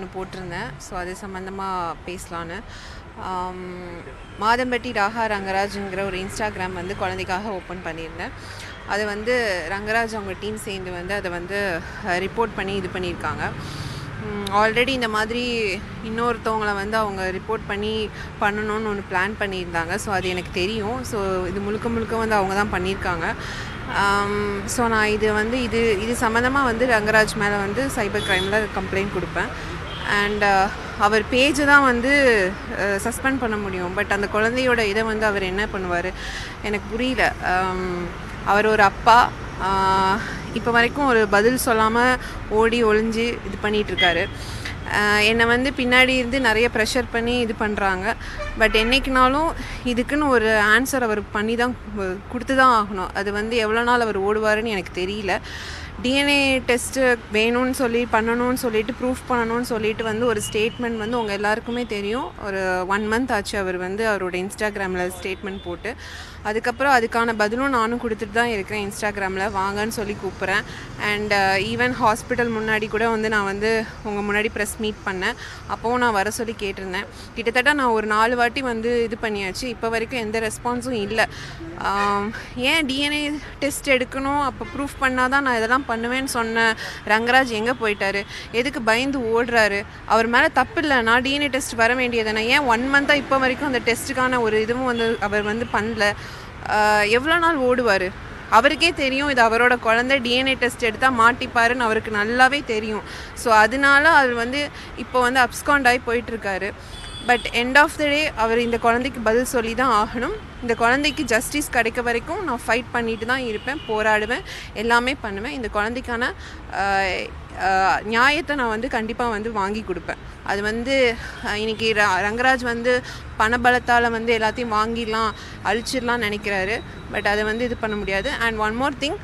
ஒன்று போட்டிருந்தேன். ஸோ அது சம்மந்தமாக பேசலான்னு. மாதம்பட்டி ராகா ரங்கராஜுங்கிற ஒரு இன்ஸ்டாகிராம் வந்து குழந்தைக்காக ஓப்பன் பண்ணியிருந்தேன். அது வந்து ரங்கராஜ் அவங்க டீம் சேர்ந்து வந்து அதை வந்து ரிப்போர்ட் பண்ணி இது பண்ணியிருக்காங்க. ஆல்ரெடி இந்த மாதிரி இன்னொருத்தவங்களை வந்து அவங்க ரிப்போர்ட் பண்ணி பண்ணணும்னு ஒன்று பிளான் பண்ணியிருந்தாங்க. ஸோ அது எனக்கு தெரியும். ஸோ இது முழுக்க முழுக்க வந்து அவங்க தான் பண்ணியிருக்காங்க. ஸோ நான் இது வந்து இது இது சம்மந்தமாக வந்து ரங்கராஜ் மேலே வந்து சைபர் க்ரைமில் கம்ப்ளைண்ட் கொடுப்பேன். அண்ட் uh, அவர் பேஜை தான் வந்து uh, சஸ்பெண்ட் பண்ண முடியும். பட் அந்த குழந்தையோட இதை வந்து அவர் என்ன பண்ணுவார்? எனக்கு புரியல. Um, அவர் ஒரு அப்பா. Uh, இப்போ வரைக்கும் ஒரு பதில் சொல்லாமல் ஓடி ஒளிஞ்சு இது பண்ணிகிட்ருக்காரு என்னை வந்து பின்னாடி இருந்து நிறைய ப்ரெஷர் பண்ணி இது பண்ணுறாங்க பட் என்னைக்குனாலும் இதுக்குன்னு ஒரு ஆன்சர் அவர் பண்ணி தான் கொடுத்து தான் ஆகணும். அது வந்து எவ்வளோ நாள் அவர் ஓடுவாருன்னு எனக்கு தெரியல. டிஎன்ஏ டெஸ்ட்டு வேணும்னு சொல்லி பண்ணணும்னு சொல்லிட்டு ப்ரூஃப் பண்ணணும்னு சொல்லிட்டு வந்து ஒரு ஸ்டேட்மெண்ட் வந்து உங்கள் எல்லாருக்குமே தெரியும். ஒரு ஒன் மந்த் ஆச்சு அவர் வந்து அவரோட இன்ஸ்டாகிராமில் ஸ்டேட்மெண்ட் போட்டு. அதுக்கப்புறம் அதுக்கான பதிலும் நானும் கொடுத்துட்டு தான் இருக்கிறேன் இன்ஸ்டாகிராமில் வாங்கன்னு சொல்லி கூப்பிட்றேன். அண்ட் ஈவன் ஹாஸ்பிட்டல் முன்னாடி கூட வந்து நான் வந்து உங்கள் முன்னாடி ப்ரெஸ் மீட் பண்ணேன். அப்போவும் நான் வர சொல்லி கேட்டிருந்தேன். கிட்டத்தட்ட நான் ஒரு நாலு வாட்டி வந்து இது பண்ணியாச்சு. இப்போ வரைக்கும் எந்த ரெஸ்பான்ஸும் இல்லை. ஏன் டிஎன்ஏ டெஸ்ட் எடுக்கணும்? அப்போ ப்ரூஃப் பண்ணால் தான் நான் இதெல்லாம் பண்ணுவேன்னு சொன்ன ரங்கராஜ் எங்கே போயிட்டாரு? எதுக்கு பயந்து ஓடுறாரு? அவர் மேலே தப்பு இல்லை நான் டிஎன்ஏ டெஸ்ட் வர வேண்டியதானே ஏன் ஒன் மந்த்தாக இப்போ வரைக்கும் அந்த டெஸ்ட்டுக்கான ஒரு இதுவும் வந்து அவர் வந்து பண்ணல? எவ்வளோ நாள் ஓடுவார்? அவருக்கே தெரியும். இது அவரோட குழந்தை. டிஎன்ஏ டெஸ்ட் எடுத்தால் மாட்டிப்பாருன்னு அவருக்கு நல்லாவே தெரியும். ஸோ அதனால அவர் வந்து இப்போ வந்து அப்ஸ்காண்ட் ஆகி போயிட்டுருக்காரு but end of the day அவர் இந்த குழந்தைக்கு பதில் சொல்லி தான் ஆகணும். இந்த குழந்தைக்கு ஜஸ்டிஸ் கிடைக்க வரைக்கும் நான் ஃபைட் பண்ணிட்டு தான் இருப்பேன் போராடுவேன் எல்லாமே பண்ணுவேன். இந்த குழந்தைக்கான நியாயத்தை நான் வந்து கண்டிப்பாக வந்து வாங்கி கொடுப்பேன். அது வந்து இன்றைக்கி ர- ரங்கராஜ் வந்து பணபலத்தால் வந்து எல்லாத்தையும் வாங்கிடலாம் அழிச்சிடலாம் நினைக்கிறாரு. பட் அதை வந்து இது பண்ண முடியாது. அண்ட் ஒன் மோர் திங்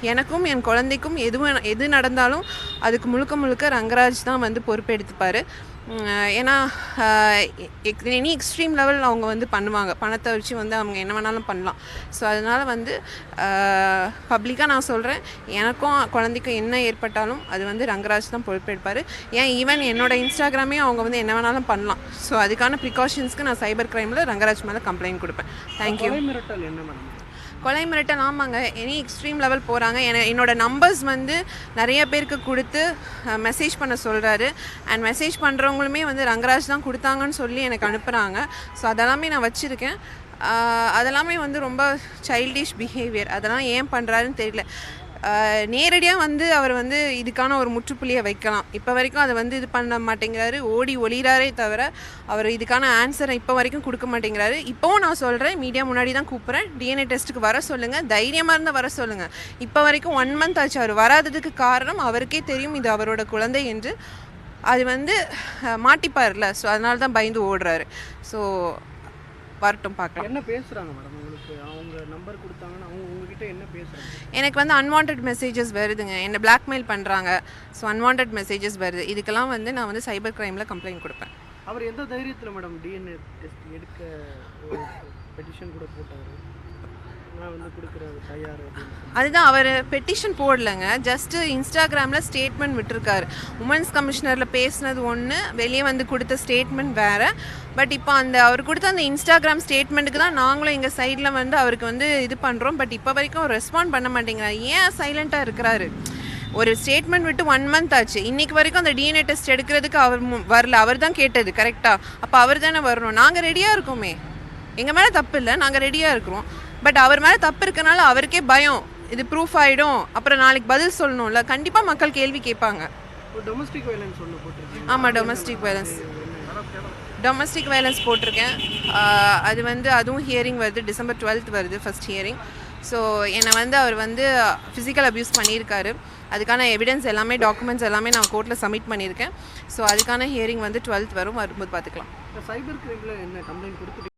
எனக்கும் என் குழந்தைக்கும் எதுவும் எது நடந்தாலும் அதுக்கு முழுக்க முழுக்க ரங்கராஜ் தான் வந்து பொறுப்பெடுத்துப்பார் ஏன்னா எனி எக்ஸ்ட்ரீம் லெவல் அவங்க வந்து பண்ணுவாங்க. பணத்தை வச்சு வந்து அவங்க என்ன வேணாலும் பண்ணலாம். ஸோ அதனால் வந்து பப்ளிக்காக நான் சொல்கிறேன் எனக்கும் குழந்தைக்கும் என்ன ஏற்பட்டாலும் அது வந்து ரங்கராஜ் தான் பொறுப்பெடுப்பார் ஏன் ஈவன் என்னோட இன்ஸ்டாகிராமே அவங்க வந்து என்ன வேணாலும் பண்ணலாம். ஸோ அதுக்கான ப்ரிகாஷன்ஸ்க்கு நான் சைபர் கிரைமில் ரங்கராஜ் மேலே கம்ப்ளைண்ட் கொடுப்பேன். தேங்க்யூ கொலை மிரட்டல் ஆமாங்க. எனி எக்ஸ்ட்ரீம் லெவல் போகிறாங்க என என்னோட நம்பர்ஸ் வந்து நிறைய பேருக்கு கொடுத்து மெசேஜ் பண்ண சொல்கிறாரு அண்ட் மெசேஜ் பண்ணுறவங்களுமே வந்து ரங்கராஜ் தான் கொடுத்தாங்கன்னு சொல்லி எனக்கு அனுப்புகிறாங்க ஸோ அதெல்லாமே நான் வச்சுருக்கேன். அதெல்லாமே வந்து ரொம்ப சைல்டிஷ் பிஹேவியர் அதெல்லாம் ஏன் பண்ணுறாருன்னு தெரியல. நேரடியாக வந்து அவர் வந்து இதுக்கான ஒரு முற்றுப்புள்ளியை வைக்கலாம். இப்போ வரைக்கும் அதை வந்து இது பண்ண மாட்டேங்கிறாரு. ஓடி ஒளிகிறாரே தவிர அவர் இதுக்கான ஆன்சரை இப்போ வரைக்கும் கொடுக்க மாட்டேங்கிறாரு. இப்போவும் நான் சொல்கிறேன் மீடியா முன்னாடி தான் கூப்பிட்றேன். டிஎன்ஏ டெஸ்ட்டுக்கு வர சொல்லுங்கள் தைரியமாக இருந்தால் வர சொல்லுங்கள் இப்போ வரைக்கும் ஒன் மந்த் ஆச்சு அவர் வராததுக்கு காரணம் அவருக்கே தெரியும் இது அவரோட குழந்தை என்று அது வந்து மாட்டிப்பார்ல ஸோ அதனால தான் பயந்து ஓடுறாரு. ஸோ வரட்டும் பார்க்கலாம். என்ன பேசுறாங்க மேடம் உங்களுக்கு? அவங்க நம்பர் கொடுத்தாங்கன்னா எனக்கு வந்து அன்வான்ட் மெசேஜஸ் வருதுங்க. என்னை பிளாக்மெயில் பண்ணுறாங்க ஸோ அன்வான்ட் மெசேஜஸ் வருது. இதுக்கெல்லாம் வந்து நான் வந்து சைபர் க்ரைமில் கம்ப்ளைண்ட் கொடுப்பேன். அவர் எந்த தைரியத்தில் மேடம் டிஎன்ஏ டெஸ்ட் எடுக்க பெட்டிஷன் கூட போட்டார்? கொடுக்குறது அதுதான் அவர் பெட்டிஷன் போடலைங்க. ஜஸ்ட்டு இன்ஸ்டாகிராமில் ஸ்டேட்மெண்ட் விட்டுருக்காரு. உமன்ஸ் கமிஷனரில் பேசினது ஒன்று வெளியே வந்து கொடுத்த ஸ்டேட்மெண்ட் வேறு. பட் இப்போ அந்த அவர் கொடுத்த அந்த இன்ஸ்டாகிராம் ஸ்டேட்மெண்ட்டுக்கு தான் நாங்களும் எங்கள் சைடில் வந்து அவருக்கு வந்து இது பண்ணுறோம் பட் இப்போ வரைக்கும் ரெஸ்பாண்ட் பண்ண மாட்டேங்கிறார். ஏன் சைலண்ட்டாக இருக்கிறாரு? ஒரு ஸ்டேட்மெண்ட் விட்டு ஒன் மந்த் ஆச்சு. இன்னைக்கு வரைக்கும் அந்த டிஎன்ஏ டெஸ்ட் எடுக்கிறதுக்கு அவர் வரல. அவர் தான் கேட்டது கரெக்டாக அப்போ அவர் தானே வரணும். நாங்கள் ரெடியாக இருக்கோமே. எங்கள் மேலே தப்பு இல்லை. நாங்கள் ரெடியாக இருக்கிறோம். பட் அவர் மேலே தப்பு இருக்கனால அவருக்கே பயம். இது ப்ரூஃப் ஆகிடும் அப்புறம் நாளைக்கு பதில் சொல்லணும்ல. கண்டிப்பாக மக்கள் கேள்வி கேட்பாங்க. டொமஸ்டிக் வயலன்ஸ் ஒன்று ஆமாம் டொமஸ்டிக் வயலன்ஸ் டொமஸ்டிக் வயலன்ஸ் போட்டிருக்கேன். அது வந்து அதுவும் ஹியரிங் வருது. டிசம்பர் டுவெல்த் வருது ஃபர்ஸ்ட் ஹியரிங் ஸோ என்னை வந்து அவர் வந்து ஃபிசிக்கல் அப்யூஸ் பண்ணியிருக்காரு. அதுக்கான எவிடன்ஸ் எல்லாமே டாக்குமெண்ட்ஸ் எல்லாமே நான் கோர்ட்டில் சப்மிட் பண்ணியிருக்கேன். ஸோ அதுக்கான ஹியரிங் வந்து டுவெல்த் வரும். வரும்போது பார்த்துக்கலாம். சைபர் கிரைமில் என்ன கம்ப்ளைண்ட் கொடுத்துட்டு